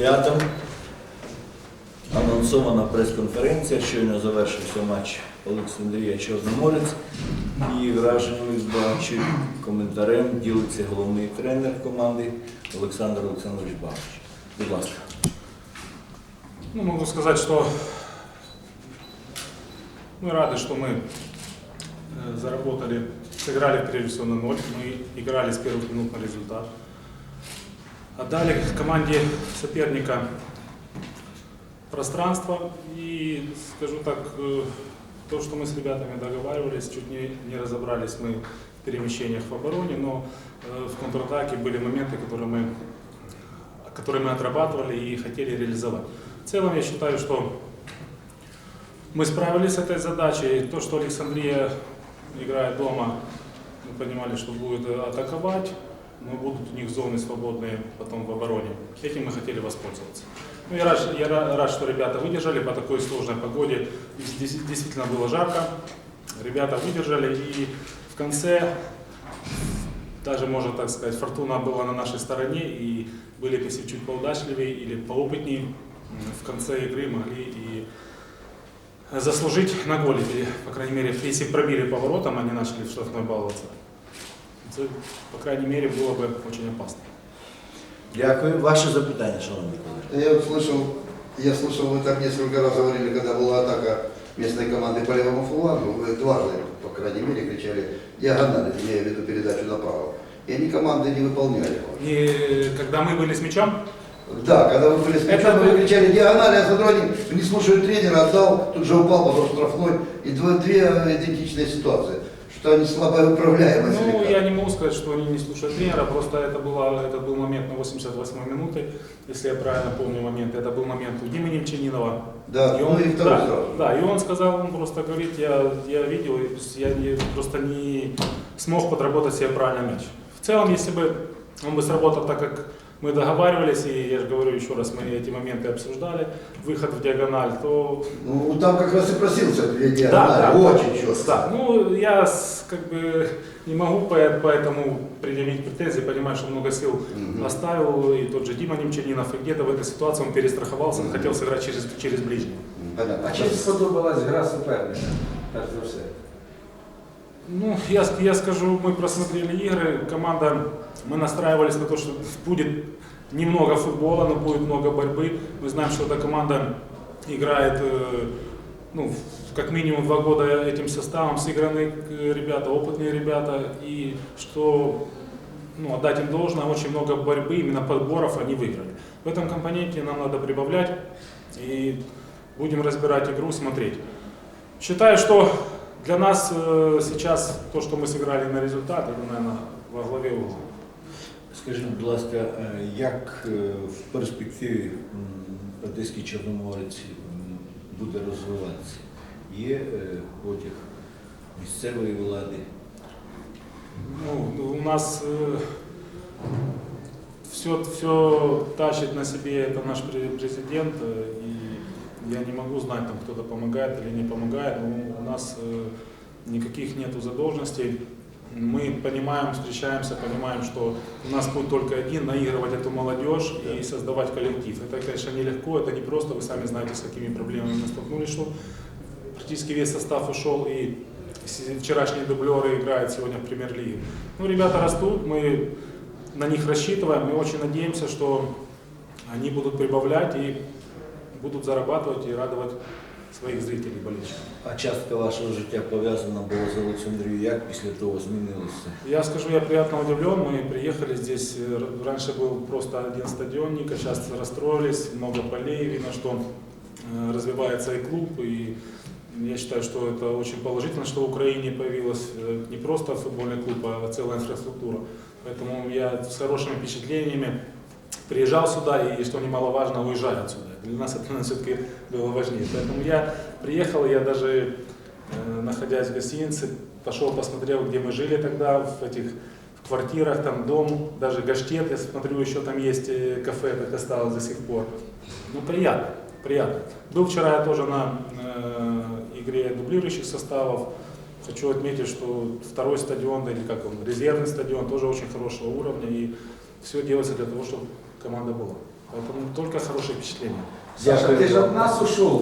святом. Анонсована прес-конференція, щойно завершився матч Олександрія Чорноморець. І враженнями збагачує коментарем ділиться головний тренер команди Олександр Олександрович Багач. Будь ласка. Ну, могу сказать, что мы рады, что мы э, заработали, сыграли прежде всего на ноль. Мы играли с первых минут на результат. Отдали команде соперника пространство. И скажу так, э, то, что мы с ребятами договаривались, чуть не, не разобрались мы в перемещениях в обороне, но э, в контратаке были моменты, которые мы, которые мы отрабатывали и хотели реализовать. В целом я считаю, что мы справились с этой задачей. То, что Александрия, играя дома, мы понимали, что будет атаковать, но будут у них зоны свободные потом в обороне. Этим мы хотели воспользоваться. Ну, я, рад, я ра- рад, что ребята выдержали по такой сложной погоде. Здесь Действительно было жарко. Ребята выдержали и в конце, даже можно так сказать, фортуна была на нашей стороне и были бы если чуть поудачливее или поопытнее в конце игры могли и заслужить на голе, или, по крайней мере, если пробили поворотом, они начали в штрафной баловаться. Это, по крайней мере, было бы очень опасно. Дякую. Ваше запитання, шановні колеги. Я вот слышал, я слышал, вы там несколько раз говорили, когда была атака местной команды по левому флангу, вы дважды, по крайней мере, кричали диагонали, я имею в виду передачу направо. И они команды не выполняли. И когда мы были с мячом, Да, когда вы были с мячом, Это вы кричали диагонали, а сотрудник, не слушая тренера, отдал, тут же упал, потом штрафной. И дво- две идентичные ситуации. Что они слабо управляемы. ну, я не могу сказать, что они не слушают тренера, просто это, было, это был момент на 88-й минуте, если я правильно помню момент, это был момент у Димы Немчанинова. Да, И ну он, и второй да, сразу. да, и он сказал, он просто говорит, я, я видел, я не- просто не смог подработать себе правильно мяч. В целом, если бы он бы сработал так, как мы договаривались, и я же говорю еще раз, мы эти моменты обсуждали, выход в диагональ, то Ну, там как раз и просился две да, диагонали, да, очень четко. да. Ну, я как бы не могу по- поэтому предъявить претензии, понимаю, что много сил Мгм. оставил, и тот же Дима Немчанинов, и где-то в этой ситуации он перестраховался, он хотел сыграть через, через ближний. Понятно. А чим сподобалась гра суперника? Перш за все. Ну, я, я скажу, мы просмотрели игры, команда, мы настраивались на то, что будет немного футбола, но будет много борьбы. Мы знаем, что эта команда играет, э, ну, как минимум два года этим составом, сыгранные э, ребята, опытные ребята, и что, ну, отдать им должное, очень много борьбы, именно подборов они выиграли. В этом компоненте нам надо прибавлять, и будем разбирать игру, смотреть. Считаю, что для нас э, сейчас то, что мы сыграли на результат, это, наверное, во главе угла. Скажіть, будь ласка, е, як е, в перспективі м, Одеський Чорноморець м, буде розвиватися? Є е, потяг місцевої влади? Ну, у нас все, все тащит на себе это наш пре- президент, э, и я не могу знать, там кто-то помогает или не помогает, но у нас э, никаких нету задолженностей. Мы понимаем, встречаемся, понимаем, что у нас путь только один – наигрывать эту молодежь и создавать коллектив. Это, конечно, нелегко, это не просто, вы сами знаете, с какими проблемами мы столкнулись, что практически весь состав ушел, и вчерашние дублеры играют сегодня в премьер-лиге. Ну, ребята растут, мы на них рассчитываем, мы очень надеемся, что они будут прибавлять и будут зарабатывать и радовать своих зрителей, болельщиков. А частка вашого життя пов'язана була з Олександрією. Як після того змінилося? Я скажу, я приятно удивлен. Мы приехали здесь, э, р- раньше был просто один стадионник, а сейчас расстроились, много полей, видно, что э, развивается и клуб, и я считаю, что это очень положительно, что в Украине появилась э, не просто футбольный клуб, а целая инфраструктура. Поэтому я с хорошими впечатлениями приезжал сюда и, что немаловажно, уезжаю отсюда. Для нас это все-таки было важнее. Поэтому я приехал, я даже, э, находясь в гостинице, пошел посмотрел, где мы жили тогда, в этих в квартирах, там дом, даже гаштет, я смотрю, еще там есть э, кафе, так осталось до сих пор. Ну, приятно, приятно. Был вчера я тоже на э, игре дублирующих составов. Хочу отметить, что второй стадион, да или как он, резервный стадион, тоже очень хорошего уровня, и все делается для того, чтобы команда была. Поэтому только хорошие впечатления. Саша, Дякую. ти ж від нас ушов.